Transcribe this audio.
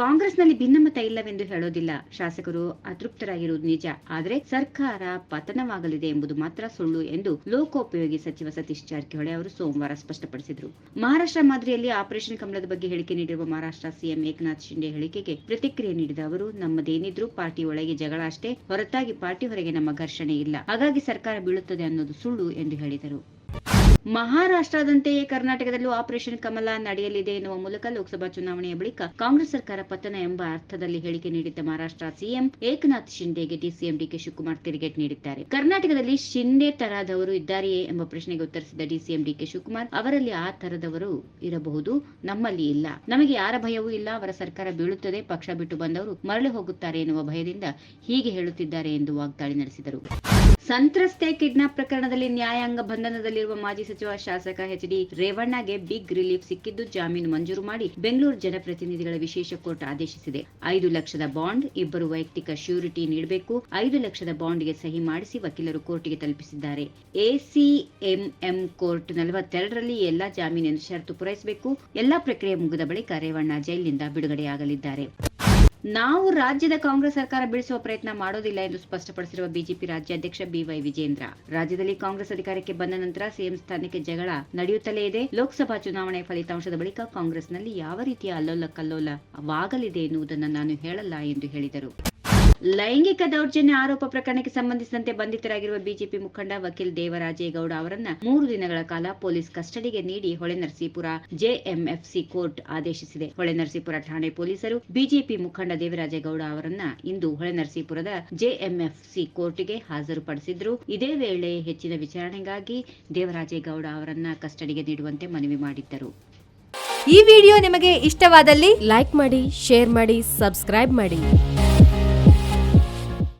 ಕಾಂಗ್ರೆಸ್ನಲ್ಲಿ ಭಿನ್ನಮತ ಇಲ್ಲವೆಂದು ಹೇಳೋದಿಲ್ಲ. ಶಾಸಕರು ಅತೃಪ್ತರಾಗಿರುವುದು ನಿಜ. ಆದರೆ ಸರ್ಕಾರ ಪತನವಾಗಲಿದೆ ಎಂಬುದು ಮಾತ್ರ ಸುಳ್ಳು ಎಂದು ಲೋಕೋಪಯೋಗಿ ಸಚಿವ ಸತೀಶ್ ಜಾರಕಿಹೊಳಿ ಅವರು ಸೋಮವಾರ ಸ್ಪಷ್ಟಪಡಿಸಿದರು. ಮಹಾರಾಷ್ಟ್ರ ಮಾದರಿಯಲ್ಲಿ ಆಪರೇಷನ್ ಕಮಲದ ಬಗ್ಗೆ ಹೇಳಿಕೆ ನೀಡಿರುವ ಮಹಾರಾಷ್ಟ್ರ ಸಿಎಂ ಏಕನಾಥ್ ಶಿಂಡೆ ಹೇಳಿಕೆಗೆ ಪ್ರತಿಕ್ರಿಯೆ ನೀಡಿದ ಅವರು, ನಮ್ಮದೇನಿದ್ರು ಪಾರ್ಟಿ ಒಳಗೆ ಜಗಳ ಅಷ್ಟೇ. ಹೊರತಾಗಿ ಪಾರ್ಟಿ ಹೊರಗೆ ನಮ್ಮ ಘರ್ಷಣೆ ಇಲ್ಲ. ಹಾಗಾಗಿ ಸರ್ಕಾರ ಬೀಳುತ್ತದೆ ಅನ್ನೋದು ಸುಳ್ಳು ಎಂದು ಹೇಳಿದರು. ಮಹಾರಾಷ್ಟ್ರದಂತೆಯೇ ಕರ್ನಾಟಕದಲ್ಲೂ ಆಪರೇಷನ್ ಕಮಲ ನಡೆಯಲಿದೆ ಎನ್ನುವ ಮೂಲಕ ಲೋಕಸಭಾ ಚುನಾವಣೆಯ ಬಳಿಕ ಕಾಂಗ್ರೆಸ್ ಸರ್ಕಾರ ಪತನ ಎಂಬ ಅರ್ಥದಲ್ಲಿ ಹೇಳಿಕೆ ನೀಡಿದ್ದ ಮಹಾರಾಷ್ಟ್ರ ಸಿಎಂ ಏಕನಾಥ್ ಶಿಂದೆಗೆ ಡಿಸಿಎಂ ಡಿಕೆ ಶಿವಕುಮಾರ್ ತಿರುಗೇಟ್ ನೀಡಿದ್ದಾರೆ. ಕರ್ನಾಟಕದಲ್ಲಿ ಶಿಂದೆ ತರಹದವರು ಇದ್ದಾರೆಯೇ ಎಂಬ ಪ್ರಶ್ನೆಗೆ ಉತ್ತರಿಸಿದ ಡಿಸಿಎಂ ಡಿಕೆ ಶಿವಕುಮಾರ್, ಅವರಲ್ಲಿ ಆ ತರದವರು ಇರಬಹುದು, ನಮ್ಮಲ್ಲಿ ಇಲ್ಲ. ನಮಗೆ ಯಾರ ಭಯವೂ ಇಲ್ಲ, ಅವರ ಸರ್ಕಾರ ಬೀಳುತ್ತದೆ, ಪಕ್ಷ ಬಿಟ್ಟು ಬಂದವರು ಮರಳಿ ಹೋಗುತ್ತಾರೆ ಎನ್ನುವ ಭಯದಿಂದ ಹೀಗೆ ಹೇಳುತ್ತಿದ್ದಾರೆ ಎಂದು ವಾಗ್ದಾಳಿ ನಡೆಸಿದರು. ಸಂತ್ರಸ್ತೆ ಕಿಡ್ನಾಪ್ ಪ್ರಕರಣದಲ್ಲಿ ನ್ಯಾಯಾಂಗ ಬಂಧನದಲ್ಲಿರುವ ಮಾಜಿ ಸಚಿವ ಶಾಸಕ ಎಚ್ ಡಿ ರೇವಣ್ಣಗೆ ಬಿಗ್ ರಿಲೀಫ್ ಸಿಕ್ಕಿದ್ದು ಜಾಮೀನು ಮಂಜೂರು ಮಾಡಿ ಬೆಂಗಳೂರು ಜನಪ್ರತಿನಿಧಿಗಳ ವಿಶೇಷ ಕೋರ್ಟ್ ಆದೇಶಿಸಿದೆ. ಐದು ಲಕ್ಷದ ಬಾಂಡ್, ಇಬ್ಬರು ವೈಯಕ್ತಿಕ ಶ್ಯೂರಿಟಿ ನೀಡಬೇಕು, ಐದು ಲಕ್ಷದ ಬಾಂಡ್ಗೆ ಸಹಿ ಮಾಡಿಸಿ ವಕೀಲರು ಕೋರ್ಟ್ಗೆ ತಲುಪಿಸಿದ್ದಾರೆ. ಎಸಿಎಂಎಂ ಕೋರ್ಟ್ ನಲವತ್ತೆರಡರಲ್ಲಿ ಎಲ್ಲಾ ಜಾಮೀನಿನ ಷರತ್ತು ಪೂರೈಸಬೇಕು. ಎಲ್ಲಾ ಪ್ರಕ್ರಿಯೆ ಮುಗಿದ ಬಳಿಕ ರೇವಣ್ಣ ಜೈಲಿನಿಂದ ಬಿಡುಗಡೆಯಾಗಲಿದ್ದಾರೆ. ನಾವು ರಾಜ್ಯದ ಕಾಂಗ್ರೆಸ್ ಸರ್ಕಾರ ಬೀಳಿಸುವ ಪ್ರಯತ್ನ ಮಾಡೋದಿಲ್ಲ ಎಂದು ಸ್ಪಷ್ಟಪಡಿಸಿರುವ ಬಿಜೆಪಿ ರಾಜ್ಯಾಧ್ಯಕ್ಷ ಬಿವೈ ವಿಜೇಂದ್ರ. ರಾಜ್ಯದಲ್ಲಿ ಕಾಂಗ್ರೆಸ್ ಅಧಿಕಾರಕ್ಕೆ ಬಂದ ನಂತರ ಸಿಎಂ ಸ್ಥಾನಕ್ಕೆ ಜಗಳ ನಡೆಯುತ್ತಲೇ ಇದೆ. ಲೋಕಸಭಾ ಚುನಾವಣೆ ಫಲಿತಾಂಶದ ಬಳಿಕ ಕಾಂಗ್ರೆಸ್ನಲ್ಲಿ ಯಾವ ರೀತಿಯ ಅಲ್ಲೋಲ ಕಲ್ಲೋಲವಾಗಲಿದೆ ಎನ್ನುವುದನ್ನು ನಾನು ಹೇಳಲ್ಲ ಎಂದು ಹೇಳಿದರು. ಲೈಂಗಿಕ ದೌರ್ಜನ್ಯ ಆರೋಪ ಪ್ರಕರಣಕ್ಕೆ ಸಂಬಂಧಿಸಿದಂತೆ ಬಂಧಿತರಾಗಿರುವ ಬಿಜೆಪಿ ಮುಖಂಡ ವಕೀಲ್ ದೇವರಾಜೇಗೌಡ ಅವರನ್ನ ಮೂರು ದಿನಗಳ ಕಾಲ ಪೊಲೀಸ್ ಕಸ್ಟಡಿಗೆ ನೀಡಿ ಹೊಳೆನರಸೀಪುರ ಜೆಎಂಎಫ್ಸಿ ಕೋರ್ಟ್ ಆದೇಶಿಸಿದೆ. ಹೊಳೆನರಸೀಪುರ ಠಾಣೆ ಪೊಲೀಸರು ಬಿಜೆಪಿ ಮುಖಂಡ ದೇವರಾಜೇಗೌಡ ಅವರನ್ನ ಇಂದು ಹೊಳೆನರಸೀಪುರದ ಜೆಎಂಎಫ್ಸಿ ಕೋರ್ಟ್ಗೆ ಹಾಜರುಪಡಿಸಿದ್ರು. ಇದೇ ವೇಳೆ ಹೆಚ್ಚಿನ ವಿಚಾರಣೆಗಾಗಿ ದೇವರಾಜೇಗೌಡ ಅವರನ್ನ ಕಸ್ಟಡಿಗೆ ನೀಡುವಂತೆ ಮನವಿ ಮಾಡಿದ್ದರು. ಈ ವಿಡಿಯೋ ನಿಮಗೆ ಇಷ್ಟವಾದಲ್ಲಿ ಲೈಕ್ ಮಾಡಿ, ಶೇರ್ ಮಾಡಿ, ಸಬ್ಸ್ಕ್ರೈಬ್ ಮಾಡಿ.